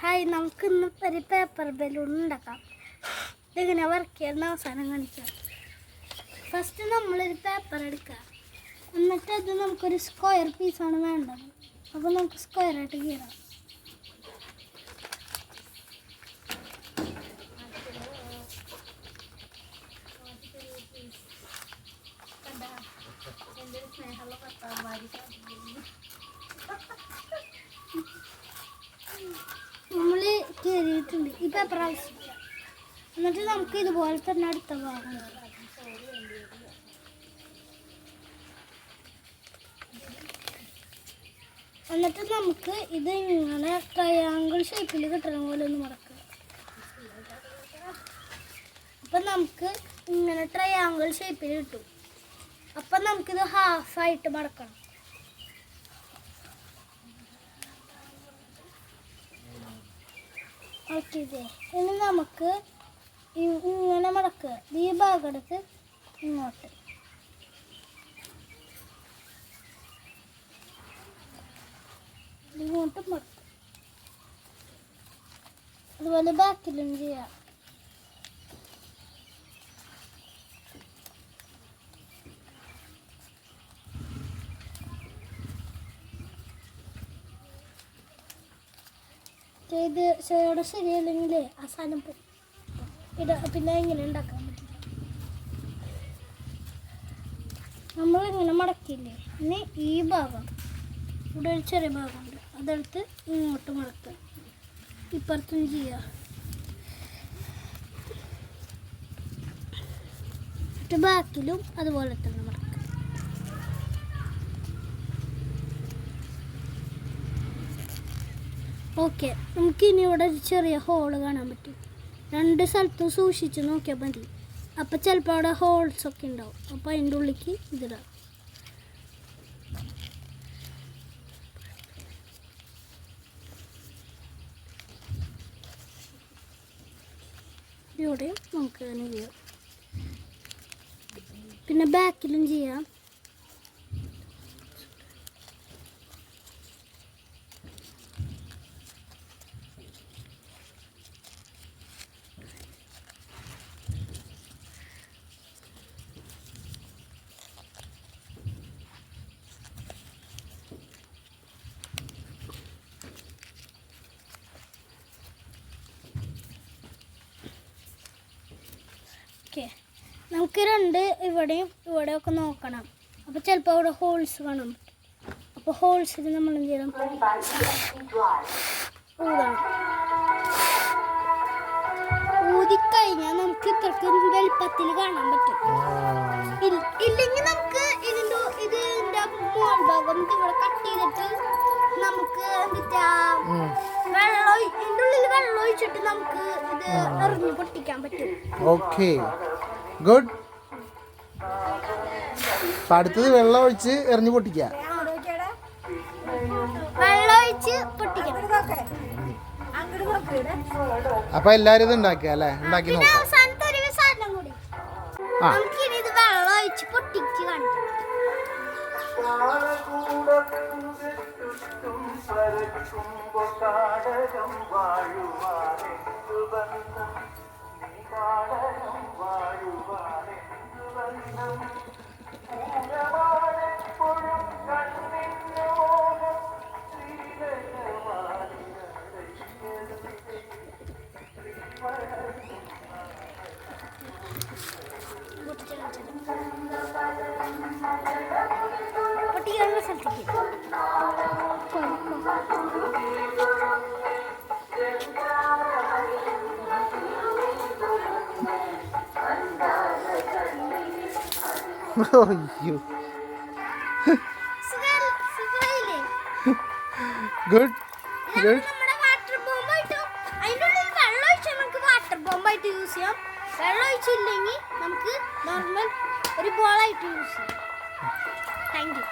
Hi നമുക്ക് ഇന്ന് ഒരു പേപ്പർ ബലൂൺ ഉണ്ടാക്കാം. ഇതിങ്ങനെ വർക്ക് ചെയ്യുന്ന അവസാനം കാണിക്കാം. ഫസ്റ്റ് നമ്മളൊരു പേപ്പർ എടുക്കുക എന്നിട്ട് അത് നമുക്കൊരു സ്ക്വയർ പീസാണ് വേണ്ടത്. അപ്പോൾ നമുക്ക് സ്ക്വയർ ആയിട്ട് കീറാം. നമ്മൾ കയറിയിട്ടുണ്ട് പേപ്പർ ആവശ്യമില്ല എന്നിട്ട് നമുക്ക് ഇതുപോലെ തന്നെ അടുത്ത ഭാഗം. എന്നിട്ട് നമുക്ക് ഇത് ഇങ്ങനെ ട്രയാങ്കിൾ ഷേപ്പിൽ കിട്ടണ പോലെ ഒന്ന് മടക്കുക അപ്പം നമുക്ക് ഇങ്ങനെ ട്രയാങ്കിൾ ഷേപ്പിൽ കിട്ടും. അപ്പം നമുക്കിത് ഹാഫായിട്ട് മടക്കണം ഇനി നമുക്ക് ഇങ്ങനെ മടക്കുക ഈ ഭാഗം എടുത്ത് ഇങ്ങോട്ട്. ഇങ്ങോട്ട് മടക്കുക അതുപോലെ ബാക്കിലും ചെയ്യാം. ചെയ്ത് ചെയ്യോടെ ശരിയല്ലെങ്കിൽ സാധനം പോകും ഇട പിന്നെ ഇങ്ങനെ ഉണ്ടാക്കാൻ പറ്റില്ല. നമ്മളിങ്ങനെ മടക്കില്ലേ ഇനി ഈ ഭാഗം ഇവിടെ ഒരു ചെറിയ ഭാഗമുണ്ട്. അതെടുത്ത് ഇങ്ങോട്ട് മടക്കുക. ഇപ്പുറത്തും ചെയ്യുക ബാക്കിലും അതുപോലെ തന്നെ മടക്കുക ഓക്കെ നമുക്ക് ഇനി ഇവിടെ ഒരു ചെറിയ ഹോൾ കാണാൻ പറ്റും. രണ്ട് സ്ഥലത്തും സൂക്ഷിച്ച് നോക്കിയാൽ മതി. അപ്പം ചിലപ്പോൾ അവിടെ ഹോൾസ് ഒക്കെ ഉണ്ടാവും. അപ്പോൾ അതിന്റെ ഉള്ളിലേക്ക് ഇതിടാം. ഇവിടെയും നമുക്ക് അങ്ങനെ ചെയ്യാം. പിന്നെ ബാക്കിലും ചെയ്യാം. ഓക്കെ. നമുക്ക് രണ്ട് ഇവിടെയും ഇവിടെയൊക്കെ നോക്കണം. അപ്പോൾ ചിലപ്പോൾ അവിടെ ഹോൾസ് കാണാൻ പറ്റും അപ്പോൾ ഹോൾസിൽ നമ്മൾ എന്ത് ചെയ്യണം? ഊതണം. ഊതിക്കഴിഞ്ഞാൽ നമുക്ക് ഇത്രക്ക് വലുപ്പത്തിൽ കാണാൻ പറ്റും. ഇല്ലെങ്കിൽ നമുക്ക് ഇതിന്റെ ഇതിന്റെ മോൾ ഭാഗം നമുക്ക് ഇവിടെ കട്ട് ചെയ്തിട്ട് വെള്ളം ഒഴിച്ചിട്ട് നമുക്ക് ഇത് എറിഞ്ഞ് പൊട്ടിക്കാൻ പറ്റും. ഓക്കെ. ഗുഡ്. അപ്പൊ അടുത്തത് വെള്ളം ഒഴിച്ച് എറിഞ്ഞു പൊട്ടിക്കുക വെള്ളം ഒഴിച്ച് പൊട്ടിക്കണം അപ്പൊ എല്ലാരും ഇത് ഉണ്ടാക്കുക അല്ലേ? ഉണ്ടാക്കി നോക്കി. ആ. പൊട്ടിക്കാനുള്ള സ്ഥലത്തേക്ക് അയ്യോ സുഖം- സുഖമായില്ലേ? ഗുഡ് ഇത് ഗുഡ് നമ്മുടെ വാട്ടർ ബോംബായിട്ട് അതിന്റെ ഉള്ളിൽ വെള്ളം ഗുഡ് നമുക്ക് വാട്ടർ ബോംബായിട്ട് യൂസ് ചെയ്യാം. വെള്ളം ഒഴിച്ചില്ലെങ്കിൽ നമുക്ക് നോർമൽ ഒരു ബോളായിട്ട് യൂസ് ചെയ്യാം. Thank you